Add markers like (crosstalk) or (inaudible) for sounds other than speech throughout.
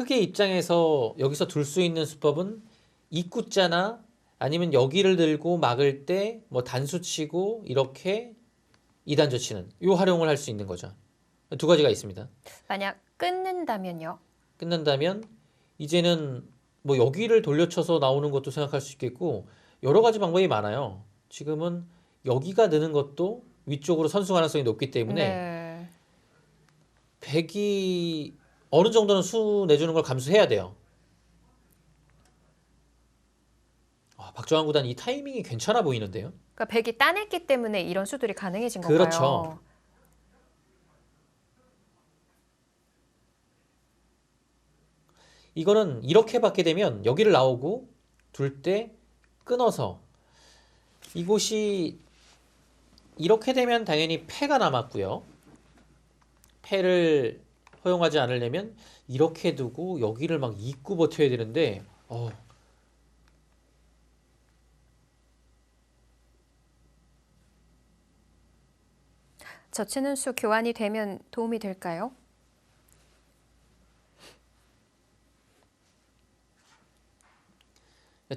흑의 입장에서 여기서 둘 수 있는 수법은 입구자나 아니면 여기를 들고 막을 때 뭐 단수 치고 이렇게 이단조 치는 요 활용을 할 수 있는 거죠. 두 가지가 있습니다. 만약 끊는다면요. 끝난다면 이제는 뭐 여기를 돌려쳐서 나오는 것도 생각할 수 있겠고 여러 가지 방법이 많아요. 지금은 여기가 느는 것도 위쪽으로 선수 가능성이 높기 때문에 네. 백이 어느 정도는 수 내주는 걸 감수해야 돼요. 아, 박정환 구단 이 타이밍이 괜찮아 보이는데요. 그러니까 백이 따냈기 때문에 이런 수들이 가능해진 그렇죠. 건가요? 이거는 이렇게 받게 되면 여기를 나오고 둘 때 끊어서 이곳이 이렇게 되면 당연히 패가 남았고요. 패를 허용하지 않으려면 이렇게 두고 여기를 막 입고 버텨야 되는데 어, 젖히는 수 교환이 되면 도움이 될까요?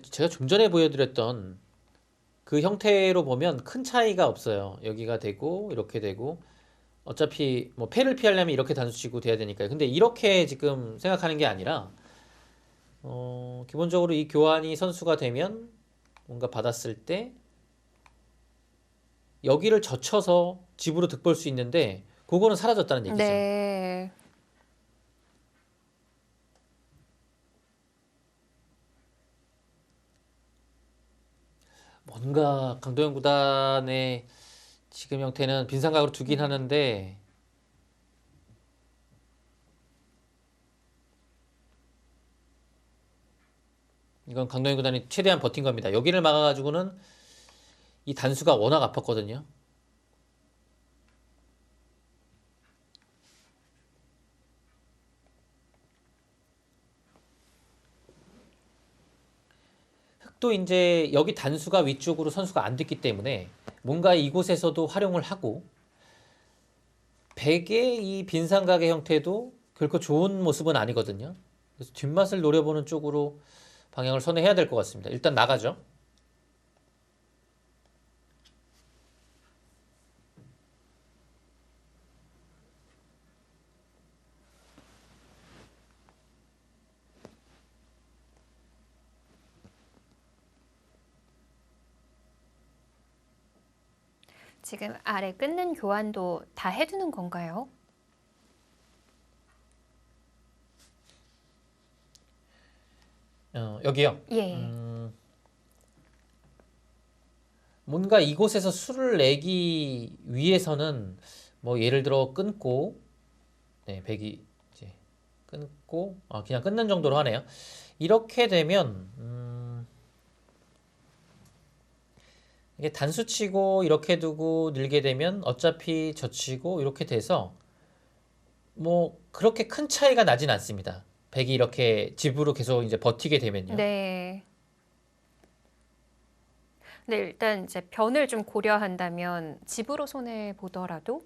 제가 좀 전에 보여드렸던 그 형태로 보면 큰 차이가 없어요. 여기가 되고 이렇게 되고 어차피 뭐 패를 피하려면 이렇게 단수치고 돼야 되니까요. 근데 이렇게 지금 생각하는 게 아니라 어, 기본적으로 이 교환이 선수가 되면 뭔가 받았을 때 여기를 젖혀서 집으로 득볼 수 있는데 그거는 사라졌다는 얘기죠. 네. 뭔가 강도현 구단의 지금 형태는 빈상각으로 두긴 하는데 이건 강도현 구단이 최대한 버틴 겁니다. 여기를 막아가지고는 이 단수가 워낙 아팠거든요. 흑도 이제 여기 단수가 위쪽으로 선수가 안 됐기 때문에 뭔가 이곳에서도 활용을 하고 백의 이 빈상각의 형태도 결코 좋은 모습은 아니거든요. 그래서 뒷맛을 노려보는 쪽으로 방향을 선회해야 될 것 같습니다. 일단 나가죠. 지금 아래 끊는 교환도 다 해두는 건가요? 어, 여기요. 예. 음, 뭔가 이곳에서 수를 내기 위해서는 뭐 예를 들어 끊고 네, 백이 이제 끊고 아, 그냥 끊는 정도로 하네요. 이렇게 되면 음, 이게 단수 치고 이렇게 두고 늘게 되면 어차피 젖히고 이렇게 돼서 뭐 그렇게 큰 차이가 나진 않습니다. 백이 이렇게 집으로 계속 이제 버티게 되면요. 네. 근데 일단 이제 변을 좀 고려한다면 집으로 손해 보더라도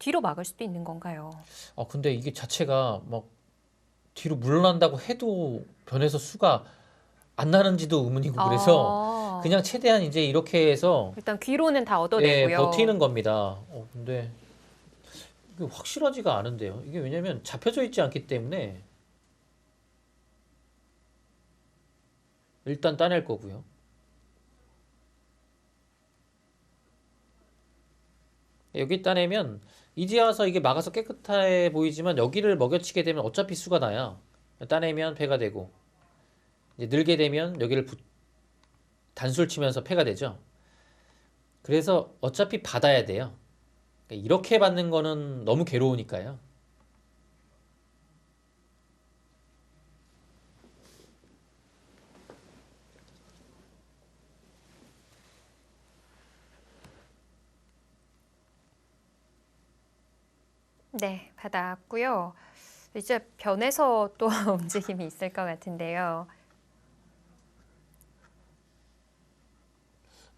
뒤로 막을 수도 있는 건가요? 아 근데 이게 자체가 막 뒤로 물러난다고 해도 변해서 수가 안 나는지도 의문이고 그래서 아, 그냥 최대한 이제 이렇게 해서 일단 귀로는 다 예, 얻어내고요. 버티는 겁니다. 어 근데 이게 확실하지가 않은데요. 이게 왜냐면 잡혀져 있지 않기 때문에 일단 따낼 거고요. 여기 따내면 이제 와서 이게 막아서 깨끗해 보이지만 여기를 먹여치게 되면 어차피 수가 나요. 따내면 패가 되고 이제 늘게 되면 여기를 부- 단수를 치면서 패가 되죠. 그래서 어차피 받아야 돼요. 그러니까 이렇게 받는 거는 너무 괴로우니까요. 네, 받았고요. 이제 변에서 또 (laughs) 움직임이 있을 것 같은데요.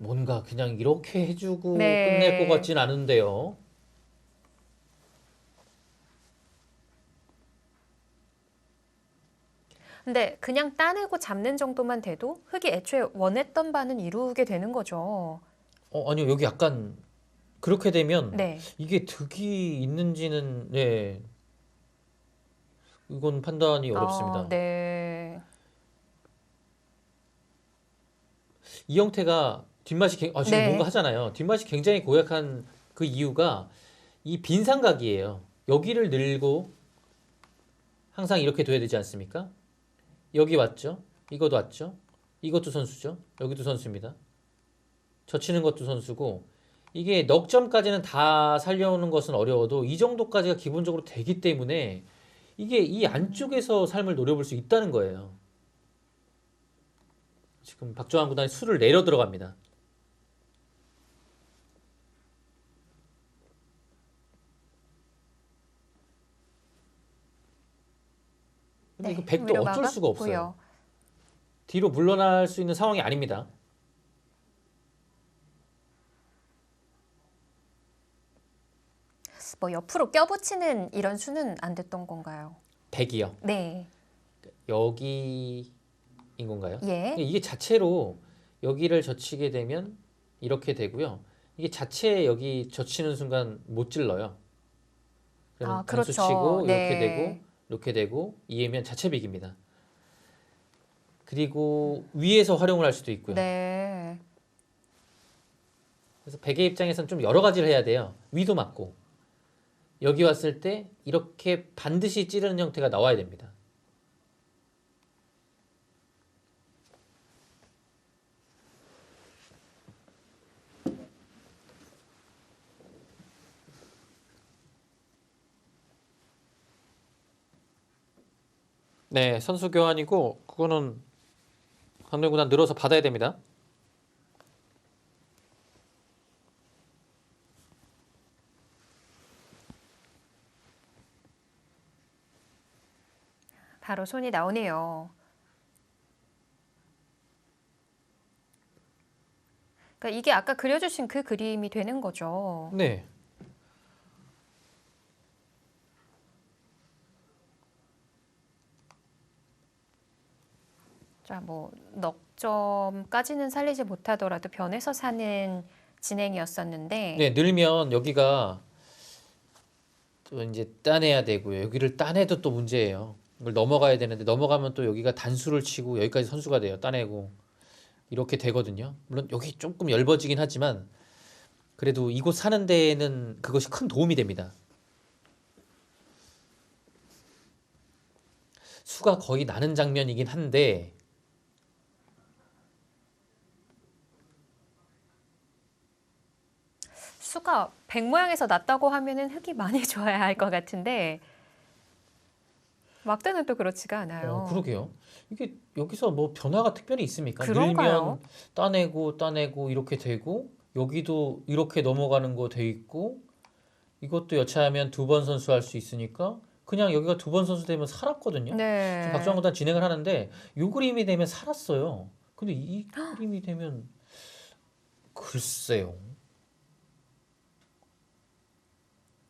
뭔가 그냥 이렇게 해주고 네. 끝낼 것 같진 않은데요. 근데 그냥 따내고 잡는 정도만 돼도 흙이 애초에 원했던 바는 이루게 되는 거죠. 어, 아니요. 여기 약간 그렇게 되면 네. 이게 득이 있는지는 네. 이건 판단이 어렵습니다. 아, 네. 이 형태가 뒷맛이 굉- 아, 지금 네. 뭔가 하잖아요. 뒷맛이 굉장히 고약한 그 이유가 이 빈 삼각이에요. 여기를 늘고 항상 이렇게 둬야 되지 않습니까? 여기 왔죠? 이것도 왔죠? 이것도 선수죠? 여기도 선수입니다. 젖히는 것도 선수고 이게 넉 점까지는 다 살려오는 것은 어려워도 이 정도까지가 기본적으로 되기 때문에 이게 이 안쪽에서 삶을 노려볼 수 있다는 거예요. 지금 박정환 구단이 수를 내려 들어갑니다. 근데 네. 이거 백도 어쩔 수가. 없어요. 뒤로 물러날 수 있는 상황이 아닙니다. 뭐 옆으로 껴붙이는 이런 수는 안 됐던 건가요? 백이요. 네. 여기인 건가요? 예. 이게 자체로 여기를 젖히게 되면 이렇게 되고요. 이게 자체 여기 젖히는 순간 못 찔러요. 아, 그렇죠. 치고 이렇게 네. 되고 이렇게 되고 이해면 자체 비기입니다. 그리고 위에서 활용을 할 수도 있고요. 네. 그래서 백의 입장에서는 좀 여러 가지를 해야 돼요. 위도 맞고 여기 왔을 때 이렇게 반드시 찌르는 형태가 나와야 됩니다. 네, 선수 교환이고 그거는 강릉구단 늘어서 받아야 됩니다. 바로 손이 나오네요. 그러니까 이게 아까 그려주신 그 그림이 되는 거죠. 네. 자, 뭐 넉점까지는 살리지 못하더라도 변해서 사는 진행이었었는데 네, 늘면 여기가 또 이제 따내야 되고요. 여기를 따내도 또 문제예요. 이걸 넘어가야 되는데 넘어가면 또 여기가 단수를 치고 여기까지 선수가 돼요. 따내고 이렇게 되거든요. 물론 여기 조금 얇아지긴 하지만 그래도 이곳 사는 데에는 그것이 큰 도움이 됩니다. 수가 거의 나는 장면이긴 한데 수가 백 모양에서 났다고 하면은 흙이 많이 (laughs) 좋아야 할 것 같은데 막대는 또 그렇지가 않아요. 어, 그러게요. 이게 여기서 뭐 변화가 특별히 있습니까? 그런가요? 늘면 따내고 따내고 이렇게 되고 여기도 이렇게 넘어가는 거 돼 있고 이것도 여차하면 두 번 선수할 수 있으니까 그냥 여기가 두 번 선수 되면 살았거든요. 네. 박정환 구단 진행을 하는데 요 그림이 되면 살았어요. 근데 이 (gasps) 그림이 되면 글쎄요.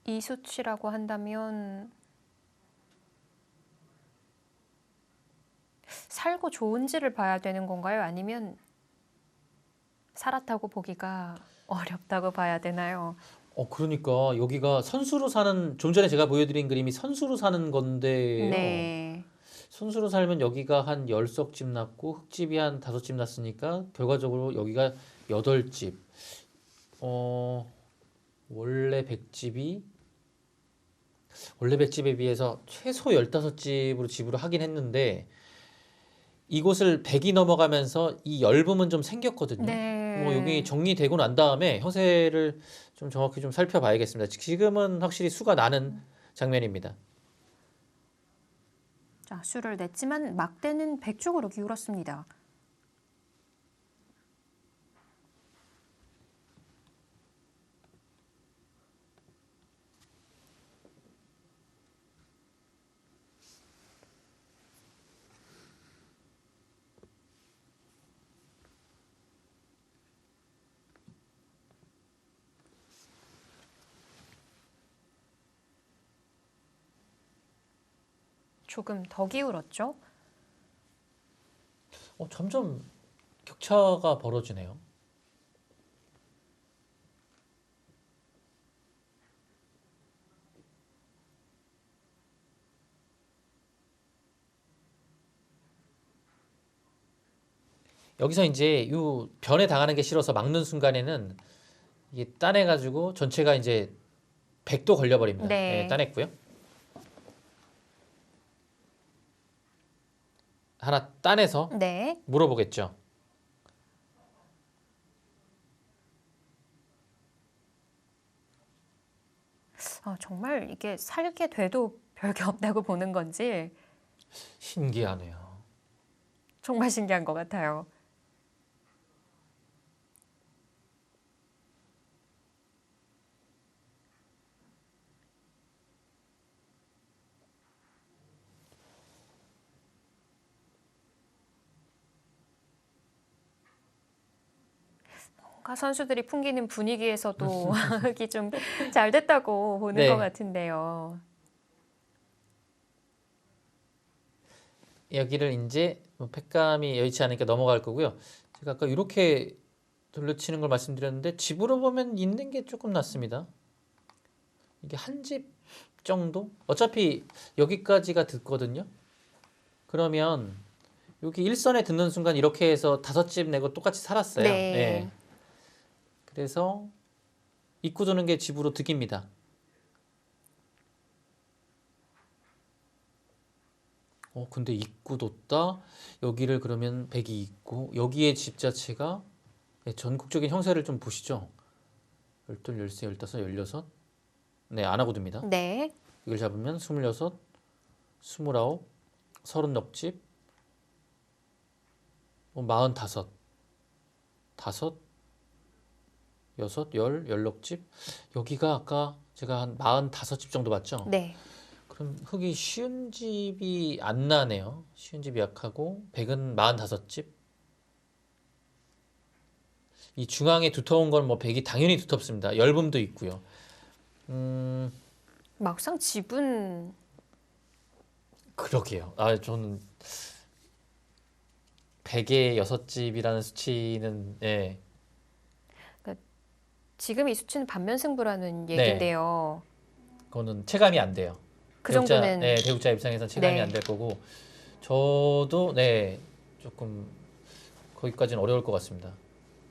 이 수치라고 한다면 살고 좋은지를 봐야 되는 건가요? 아니면 살았다고 보기가 어렵다고 봐야 되나요? 어 그러니까 여기가 선수로 사는 좀 전에 제가 보여드린 그림이 선수로 사는 건데요. 네. 순수로 살면 여기가 한 10석집 났고 흙집이 한 5집 났으니까 결과적으로 여기가 8집. 어 원래 100집이 원래 100집에 비해서 최소 15집으로 지불을 하긴 했는데 이곳을 100이 넘어가면서 이 엷음은 좀 생겼거든요. 네. 뭐 여기 정리되고 난 다음에 허세를 좀 정확히 좀 살펴봐야겠습니다. 지금은 확실히 수가 나는 장면입니다. 자, 수를 냈지만 막대는 백쪽으로 기울었습니다. 조금 더 기울었죠? 어, 점점 격차가 벌어지네요. 여기서 이제 요 변에 당하는 게 싫어서 막는 순간에는 이게 따내 가지고 전체가 이제 100도 걸려 버립니다. 네. 네, 따냈고요. 하나 따내서 네. 물어보겠죠. 아, 정말 이게 살게 돼도 별게 없다고 보는 건지 신기하네요. 정말 신기한 것 같아요. 선수들이 풍기는 분위기에서도 (laughs) (laughs) 흑이 좀 잘 됐다고 보는 네. 것 같은데요. 여기를 이제 뭐 팩감이 여의치 않으니까 넘어갈 거고요. 제가 아까 이렇게 돌려치는 걸 말씀드렸는데 집으로 보면 있는 게 조금 낫습니다. 이게 한 집 정도? 어차피 여기까지가 듣거든요. 그러면 여기 일선에 듣는 순간 이렇게 해서 다섯 집 내고 똑같이 살았어요. 네. 예. 그래서 입구 두는 게 집으로 득입니다. 어, 근데 입구 뒀다. 여기를 그러면 백이 있고 여기에 집 자체가 네, 전국적인 형세를 좀 보시죠. 열둘, 열세, 열다섯, 열여섯. 네, 안 하고 둡니다. 네. 이걸 잡으면 스물여섯, 스물아홉, 서른 넉집, 뭐 마흔다섯, 다섯, 여섯, 열, 열넉집. 여기가 아까 제가 한 마흔다섯 집 정도 봤죠? 네. 그럼 흙이 쉬운 집이 안 나네요. 쉬운 집이 약하고 백은 45집. 이 중앙에 두터운 건 뭐 백이 당연히 두텁습니다. 열분도 있고요. 음, 막상 집은 그러게요. 아, 저는 백에 여섯 집이라는 수치는 예. 지금 이 수치는 반면 승부라는 네. 얘긴데요. 그거는 체감이 안 돼요. 그 배우자, 정도는 네, 배우자 입장에선 체감이 네. 안될 거고 저도 네, 조금 거기까지는 어려울 것 같습니다.